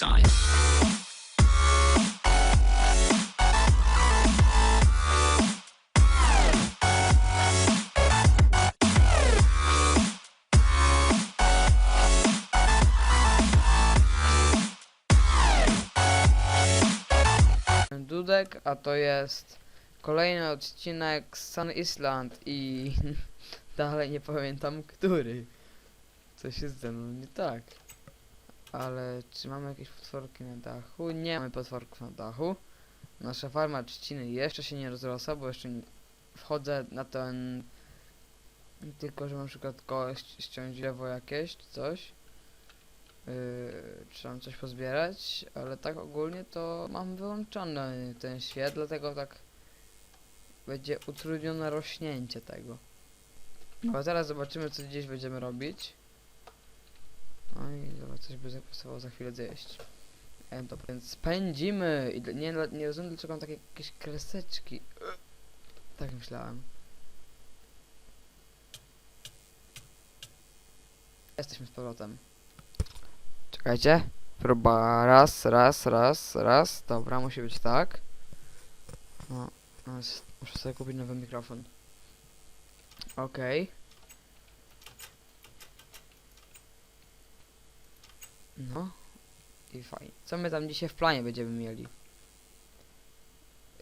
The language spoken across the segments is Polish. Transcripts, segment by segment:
bullseye. Dudek, a to jest kolejny odcinek z Sun Island i dalej nie pamiętam który. Coś jest ze mną nie tak. Ale czy mamy jakieś potworki na dachu? Nie mamy potworków na dachu. Nasza farma trzciny jeszcze się nie rozrosła, bo jeszcze nie wchodzę na ten... Tylko, że na przykład kość ściąć lewo jakieś, czy coś. Yy, czy tam coś pozbierać, ale tak ogólnie to mam wyłączony ten świat, dlatego tak będzie utrudnione rośnięcie tego. No a teraz zobaczymy co gdzieś będziemy robić. No i dobra, coś by zapasowało za chwilę zjeść. E, dobra, więc pędzimy i nie, nie rozumiem dlaczego mam takie jakieś kreseczki. Tak myślałem. Jesteśmy z powrotem. Czekajcie. Próba raz, raz, raz, raz. Dobra, musi być tak. No, no muszę sobie kupić nowy mikrofon. Okej. No. I fajnie. Co my tam dzisiaj w planie będziemy mieli?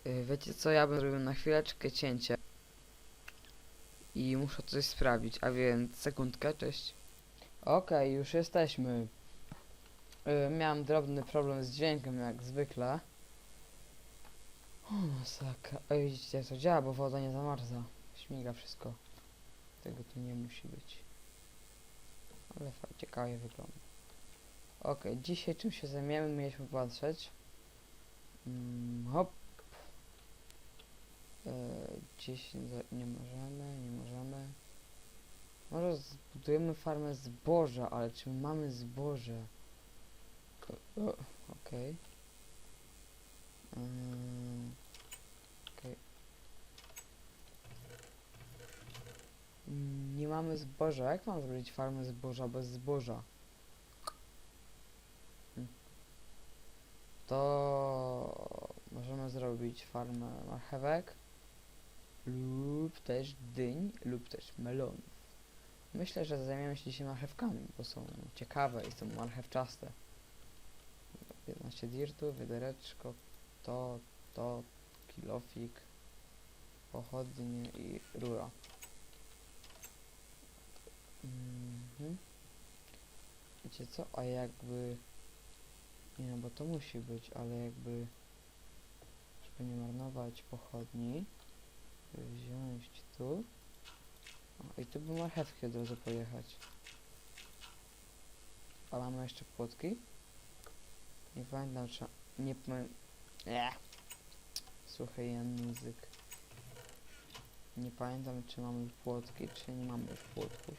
Yy, wiecie co, ja bym zrobił na chwileczkę cięcie. I muszę coś sprawdzić, a więc sekundkę, cześć. Okej, już jesteśmy. Y, miałem drobny problem z dźwiękiem, jak zwykle. O, masakra. Ej, widzicie to działa, bo woda nie zamarza. Śmiga wszystko. Tego tu nie musi być. Ale ciekawie wygląda. Okej, dzisiaj czym się zajmiemy, mieliśmy patrzeć. Mm, hop. Yy, dziś za- nie możemy, nie możemy. Może zbudujemy farmę zboża, ale czy my mamy zboże? Okej. Mm, Okej. Mm, Nie mamy zboża. Jak mam zrobić farmę zboża bez zboża? Hmm. To zrobić farmę marchewek lub też dyń lub też melonów. Myślę, że zajmiemy się dzisiaj marchewkami, bo są ciekawe i są marchewczaste. 15 dirtu, wydereczko, to, to, kilofik, pochodnie i rura. Mhm. Wiecie co, a jakby... Nie bo to musi być, ale jakby... Żeby nie marnować pochodni, wziąć tu... O, I tu by marchewki od razu pojechać. A mamy jeszcze płotki? Nie pamiętam, czy... Nie pamiętam... Słuchaj, język. Nie pamiętam, czy mamy płotki, czy nie mamy już płotków.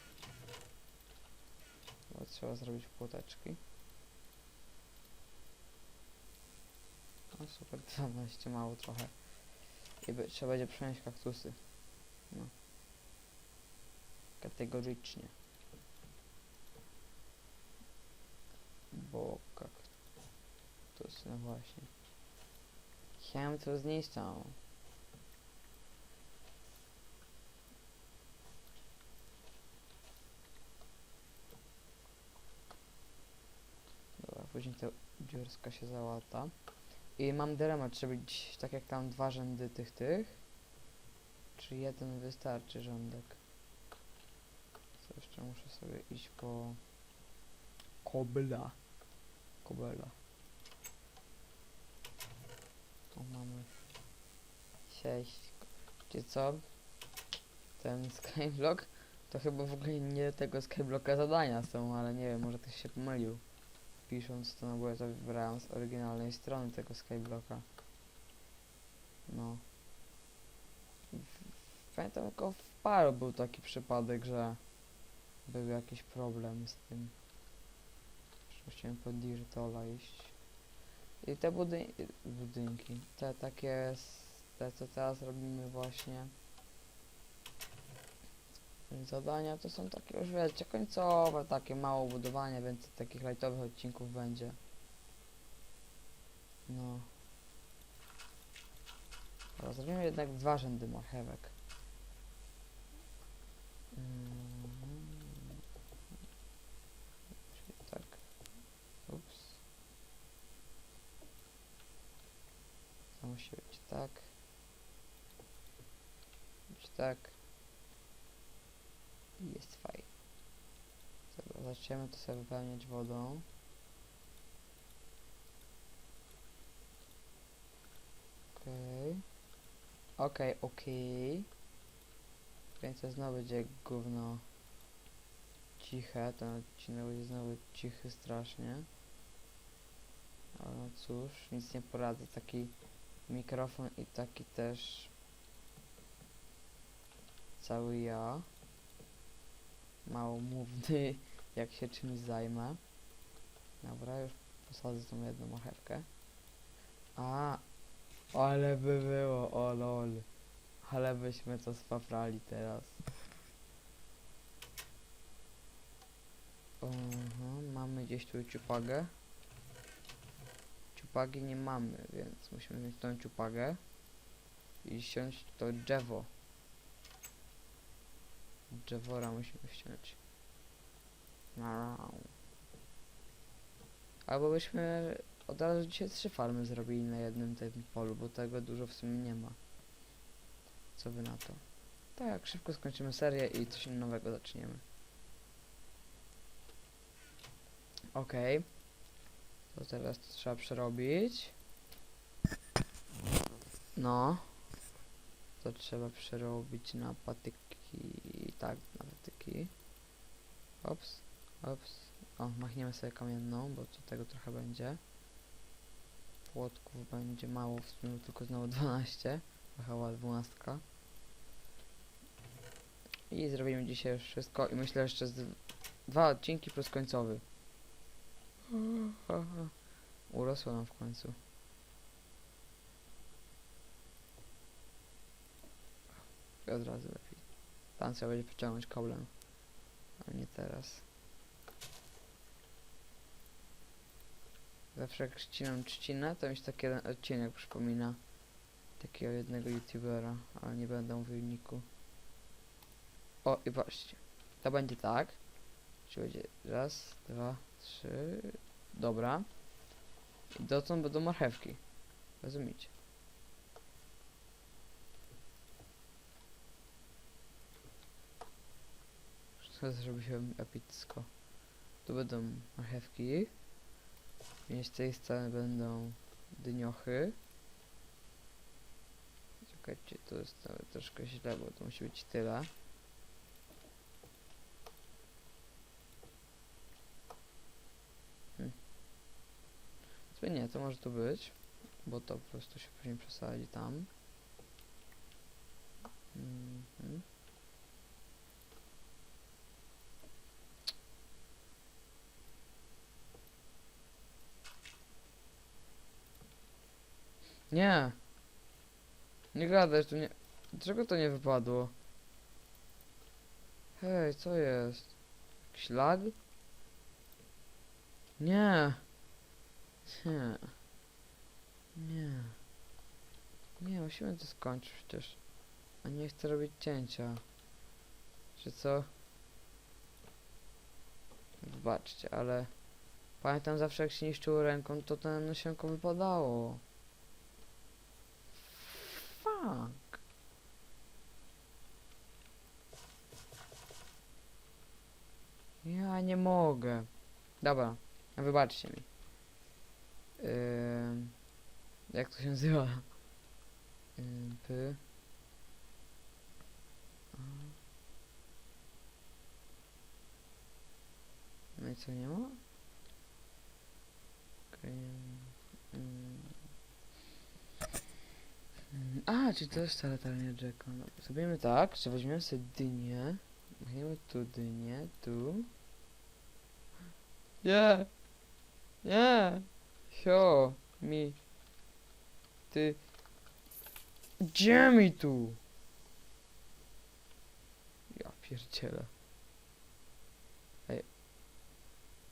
Bo trzeba zrobić płoteczki. O super, 12 mało trochę. I be, trzeba będzie przenieść kaktusy. No. Kategorycznie. Bo kaktus, no właśnie. Chciałem to zniszczą. Dobra, później to dziurska się załata. I mam dylemat, czy być tak jak tam dwa rzędy tych tych, czy jeden wystarczy rządek. Co jeszcze muszę sobie iść po kobla. Kobela. Tu mamy 6. Wiecie co? Ten skyblock to chyba w ogóle nie tego skyblocka zadania są, ale nie wiem, może ktoś się pomylił. Pisząc to, ja to wybrałem z oryginalnej strony tego skyblocka. No. Pamiętam tylko w paru był taki przypadek, że był jakiś problem z tym. Że Chciałem po Dirtola iść. I te budyn budynki, te takie, te co teraz robimy właśnie. Zadania to są takie już wiecie, końcowe, takie mało budowanie, więc takich lightowych odcinków będzie. No. Dobra, zrobimy jednak dwa rzędy marchewek. Czyli tak. Ups. To musi być tak. Być tak. Jest fajnie. Zaczniemy to sobie wypełniać wodą. Okej. Okej, okej. Więc to znowu będzie gówno ciche. Ten odcinek będzie znowu cichy strasznie. Ale no cóż, nic nie poradzę. Taki mikrofon i taki też cały ja. Mało mówny, jak się czymś zajmę. Dobra, już posadzę tą jedną marchewkę. A, ale by było, o lol. Ale byśmy to spafrali teraz. Mhm, mamy gdzieś tu ciupagę. Ciupagi nie mamy, więc musimy mieć tą ciupagę. I ściąć to drzewo. Drzewora musimy. Miau. Albo byśmy od razu dzisiaj trzy farmy zrobili na jednym tym polu, bo tego dużo w sumie nie ma. Co wy na to? Tak, szybko skończymy serię i coś nowego zaczniemy. Okej. To teraz to trzeba przerobić. No. To trzeba przerobić na patyki. Tak, na patyki. Ops, ops. O, machniemy sobie kamienną, bo to tego trochę będzie. Płotków będzie mało, w sumie tylko znowu 12. Chyba 12. I zrobimy dzisiaj już wszystko i myślę jeszcze z dwa odcinki plus końcowy. Urosło nam w końcu. I od razu lepiej. Tam trzeba będzie pociągnąć koblem. A nie teraz. Zawsze jak ścinam trzcinę, to mi się taki odcinek przypomina takiego jednego youtubera, ale nie będę mówił niku. O, i patrzcie. To będzie tak. Czyli będzie raz, dwa, trzy. Dobra. I dotąd będą marchewki. Rozumiecie? Wszystko zrobiłem epicko. Tu będą marchewki. I z tej strony będą dyniochy. Czekajcie, to jest nawet troszkę źle, bo to musi być tyle. Hmm. Nie, to może tu być, bo to po prostu się później przesadzi tam. Mhm. Nie. Nie gadaj, tu nie... Dlaczego to nie wypadło? Hej, co jest? Lag? Nie. Nie. Nie. Nie, musimy to skończyć przecież. A nie chcę robić cięcia. Czy co? Wybaczcie, ale... Pamiętam zawsze jak się niszczyło ręką, to ten nasionko wypadało. Fuck. Ja nie mogę. Dobra, wybaczcie mi. Ym, jak to się nazywa? A. No i co nie ma? Okej. Ym. A, czy to jest ta latarnia Jacka? No, zrobimy tak, że weźmiemy sobie dynię. Weźmiemy tu dynię, tu. Nie! Nie! Sio! Mi! Ty! Gdzie mi tu? Ja pierdzielę. Ej.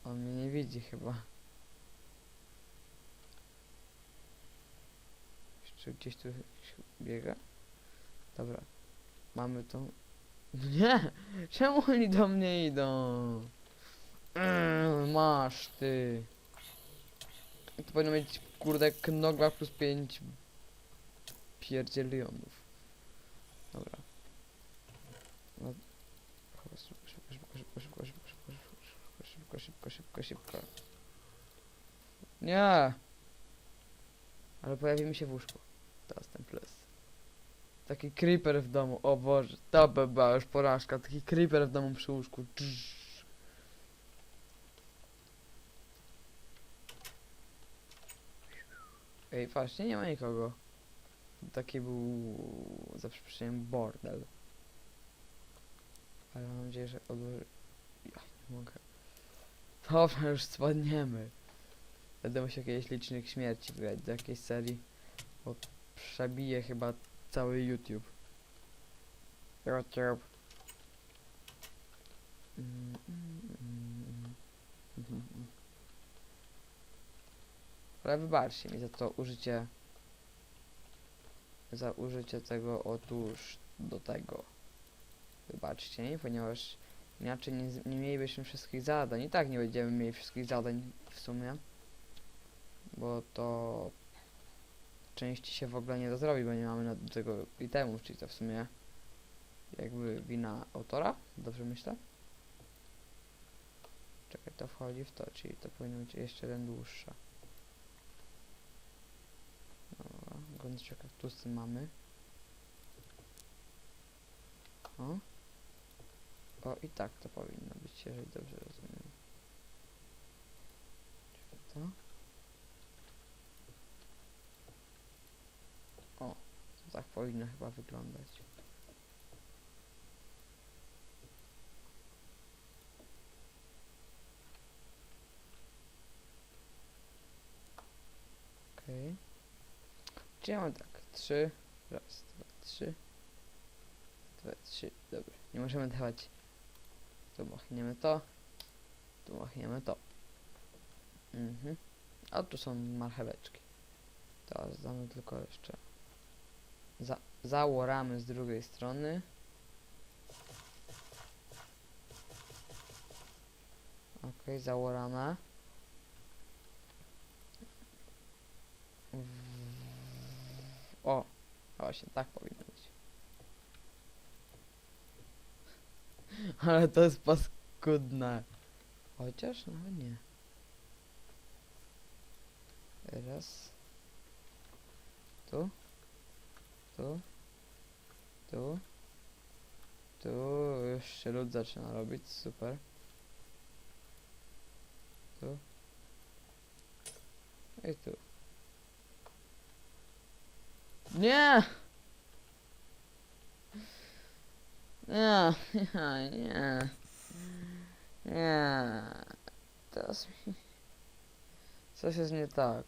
On mnie nie widzi chyba. Czy gdzieś tu biega? Dobra. Mamy tą... Nie! Czemu oni do mnie idą? Mm, masz ty. To powinno mieć kurde knogla plus 5 pierdzielionów. Dobra. No. Szybko, szybko, szybko, szybko, szybko, szybko, szybko, szybko, szybko, szybko, szybko. Nie! Ale pojawi mi się w łóżku. Teraz ten plus. Taki creeper w domu, o Boże, to by była już porażka. Taki creeper w domu przy łóżku. Drz. Ej, właśnie nie ma nikogo. Taki był za przeproszeniem bordel. Ale mam nadzieję, że odłoży... Ja nie mogę. Dobra, już spadniemy. Będę musiał jakieś licznych śmierci wygrać do jakiejś serii. Bo przebiję chyba cały YouTube. YouTube. Ale wybaczcie mi za to użycie za użycie tego otóż do tego. Wybaczcie mi, ponieważ inaczej nie, nie mielibyśmy wszystkich zadań. I tak nie będziemy mieli wszystkich zadań w sumie. Bo to części się w ogóle nie da zrobić, bo nie mamy do tego itemów, czyli to w sumie jakby wina autora, dobrze myślę? Czekaj, to wchodzi w to, czyli to powinno być jeszcze jeden dłuższa. Dobra, gąscze kaktusy mamy. O. O, i tak to powinno być, jeżeli dobrze rozumiem. Czyli to. O, to tak powinno chyba wyglądać. Okej. Czy ja mam tak? Trzy. Raz, dwa, trzy. Dwa, trzy. Dobra. Nie możemy dawać. Tu machniemy to. Tu machniemy to. Mhm. A tu są marcheweczki. Teraz damy tylko jeszcze. Za zaoramy z drugiej strony. Okej, zaorane. O, właśnie tak powinno być. Ale to jest paskudne. Chociaż no nie. Raz. Tu. Tu. Tu. Tu już się lód zaczyna robić, super. Tu. I tu. Nie! Nie, nie, nie. Nie. Teraz mi... Coś jest nie tak.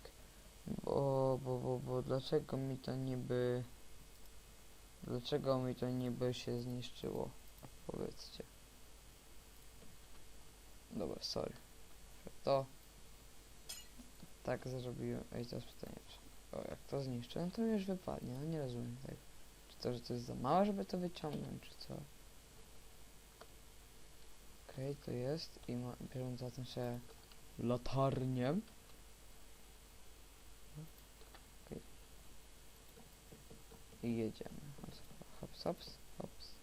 Bo, bo, bo, bo, dlaczego mi to niby... Dlaczego mi to niby się zniszczyło? Powiedzcie. Dobra, sorry. To... Tak zrobiłem. Ej, teraz pytanie. O, jak to zniszczę, to już wypadnie, no nie rozumiem tego. Czy to, że to jest za małe, żeby to wyciągnąć, czy co? Okej, to jest i ma, biorąc za tym się latarnię. Okej. I jedziemy. Hops, hops, hops.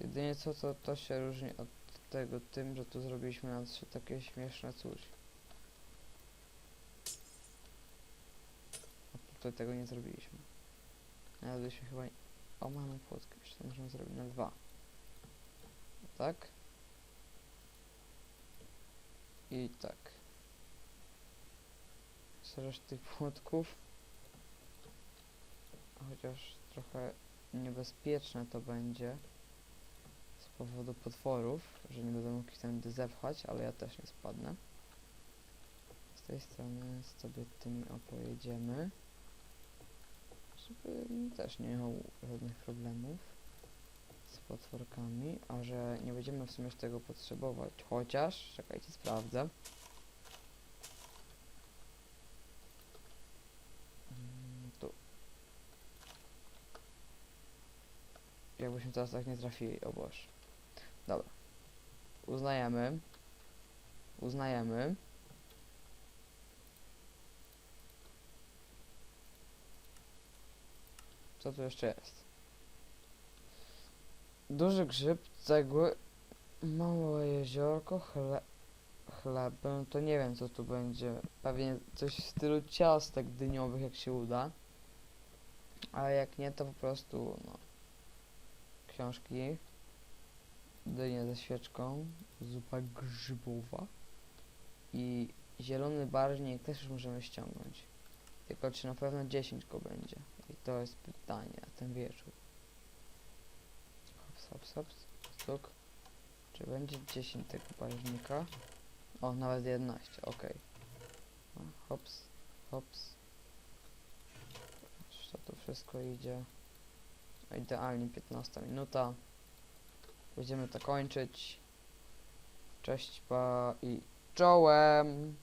Jedynie co, to, to się różni od tego tym, że tu zrobiliśmy na trzy takie śmieszne coś. A tutaj tego nie zrobiliśmy. Nawet byśmy chyba... O, mamy płotkę, jeszcze możemy zrobić na dwa. Tak. I tak. Z reszty płotków. Chociaż trochę niebezpieczne to będzie. Z powodu potworów, że nie będę mógł ich tędy zepchać, ale ja też nie spadnę. Z tej strony sobie tym opojedziemy. Żeby też nie miał żadnych problemów z potworkami, a że nie będziemy w sumie tego potrzebować, chociaż, czekajcie, sprawdzę. Jakbyśmy teraz tak nie trafili, o Boże. Dobra. Uznajemy. Uznajemy. Co tu jeszcze jest? Duży grzyb, cegły, małe jeziorko, chle chleb. No to nie wiem co tu będzie. Pewnie coś w stylu ciastek dyniowych jak się uda. A jak nie to po prostu no. Książki. Dynia ze świeczką. Zupa grzybowa. I zielony barwnik też już możemy ściągnąć. Tylko czy na pewno 10 go będzie? I to jest pytanie na ten wieczór. Hops, hops, hops. Stuk. Czy będzie 10 tego barwnika? O, nawet 11, okej. No, Hops, hops. To tu wszystko idzie. Idealnie 15 minuta. Będziemy to kończyć. Cześć pa i czołem!